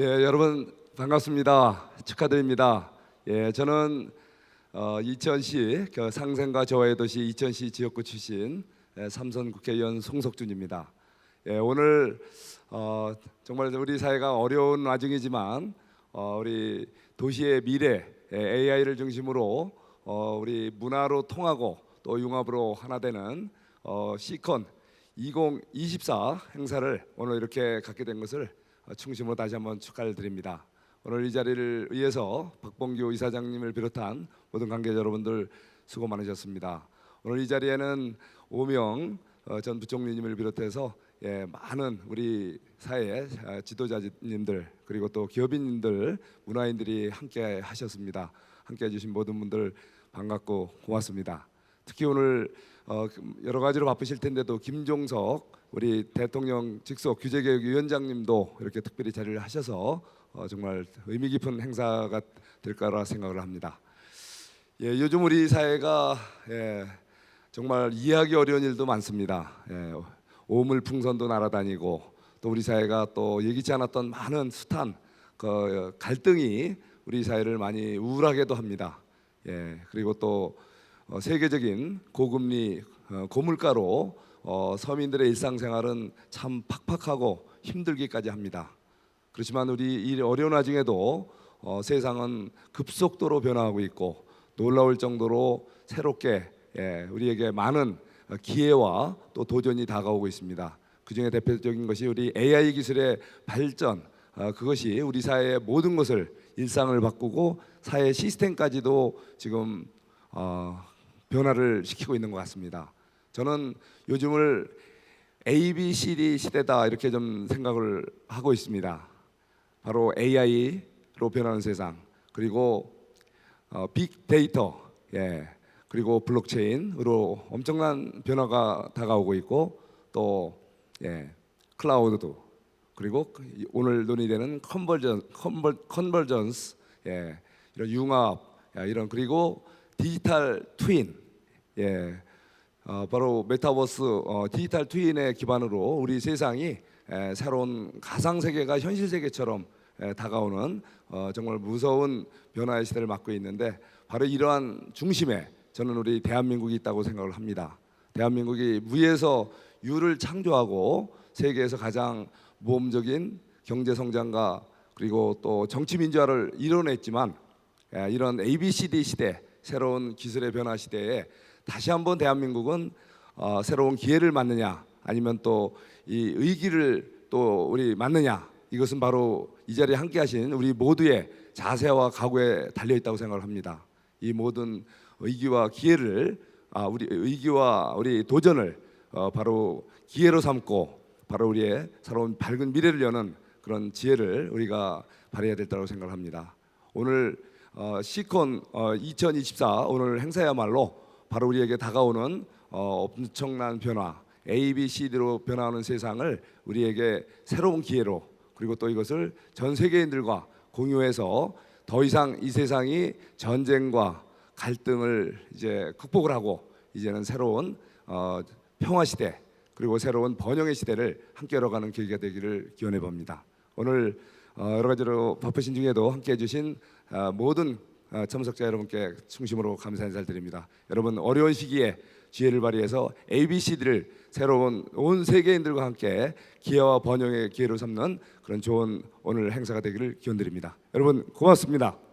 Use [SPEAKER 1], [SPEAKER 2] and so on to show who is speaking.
[SPEAKER 1] 예, 여러분 반갑습니다. 축하드립니다. 예, 저는 어, 이천시 그 상생과 저화의 도시 이천시 지역구 출신 예, 삼선 국회의원 송석준입니다. 예, 오늘 어, 정말 우리 사회가 어려운 와중이지만 어, 우리 도시의 미래 예, AI를 중심으로 어, 우리 문화로 통하고 또 융합으로 하나 되는 어, 시컨 2024 행사를 오늘 이렇게 갖게 된 것을 어, 충심으로 다시 한번 축하를 드립니다. 오늘 이 자리를 위해서 박봉규 이사장님을 비롯한 모든 관계자 여러분들 수고 많으셨습니다. 오늘 이 자리에는 오명 어, 전 부총리님을 비롯해서 예, 많은 우리 사회 어, 지도자님들 그리고 또 기업인들 문화인들이 함께 하셨습니다. 함께 해주신 모든 분들 반갑고 고맙습니다. 특히 오늘 어, 여러 가지로 바쁘실 텐데도 김종석 우리 대통령 직속 규제개혁위원장님도 이렇게 특별히 자리를 하셔서 어, 정말 의미 깊은 행사가 될 거라 생각을 합니다. 예, 요즘 우리 사회가 예, 정말 이해하기 어려운 일도 많습니다. 예, 오물 풍선도 날아다니고 또 우리 사회가 또 예기치 않았던 많은 숱한 그 갈등이 우리 사회를 많이 우울하게도 합니다. 예, 그리고 또 어, 세계적인 고금리 어, 고물가로 어, 서민들의 일상생활은 참 팍팍하고 힘들기까지 합니다. 그렇지만 우리 이 어려운 와중에도 어, 세상은 급속도로 변화하고 있고 놀라울 정도로 새롭게 예, 우리에게 많은 어, 기회와 또 도전이 다가오고 있습니다. 그 중에 대표적인 것이 우리 AI 기술의 발전 어, 그것이 우리 사회의 모든 것을 일상을 바꾸고 사회 시스템까지도 지금 어, 변화를 시키고 있는 것 같습니다. 저는 요즘을 A, B, C, D 시대다 이렇게 좀 생각을 하고 있습니다. 바로 AI로 변하는 세상 그리고 어, 빅데이터 예 그리고 블록체인으로 엄청난 변화가 다가오고 있고 또 예, 클라우드도 그리고 그 오늘 논의되는 컨버전 컨버, 컨버전스 예, 이런 융합 야, 이런 그리고 디지털 트윈 예, 어, 바로 메타버스 어, 디지털 트윈의 기반으로 우리 세상이 에, 새로운 가상 세계가 현실 세계처럼 에, 다가오는 어, 정말 무서운 변화의 시대를 맞고 있는데 바로 이러한 중심에 저는 우리 대한민국이 있다고 생각을 합니다. 대한민국이 무에서 유를 창조하고 세계에서 가장 모험적인 경제 성장과 그리고 또 정치 민주화를 이뤄냈지만 에, 이런 ABCD 시대 새로운 기술의 변화 시대에 다시 한번 대한민국은 어, 새로운 기회를 맞느냐 아니면 또 이 의기를 또 우리 맞느냐 이것은 바로 이 자리에 함께 하신 우리 모두의 자세와 각오에 달려 있다고 생각을 합니다. 이 모든 의기와 기회를 아, 우리 의기와 우리 도전을 어, 바로 기회로 삼고 바로 우리의 새로운 밝은 미래를 여는 그런 지혜를 우리가 발휘해야 된다고 생각을 합니다. 오늘 어, 시콘 어, 2024 오늘 행사야말로 바로 우리에게 다가오는 어, 엄청난 변화, A, B, C, D로 변화하는 세상을 우리에게 새로운 기회로 그리고 또 이것을 전 세계인들과 공유해서 더 이상 이 세상이 전쟁과 갈등을 이제 극복을 하고 이제는 새로운 어, 평화 시대 그리고 새로운 번영의 시대를 함께 열어가는 계기가 되기를 기원해 봅니다. 오늘 어, 여러 가지로 바쁘신 중에도 함께 해주신 어, 모든 어, 참석자 여러분께 충심으로 감사 인사를 드립니다. 여러분 어려운 시기에 지혜를 발휘해서 ABCD를 새로운 온 세계인들과 함께 기회와 번영의 기회로 삼는 그런 좋은 오늘 행사가 되기를 기원드립니다. 여러분 고맙습니다.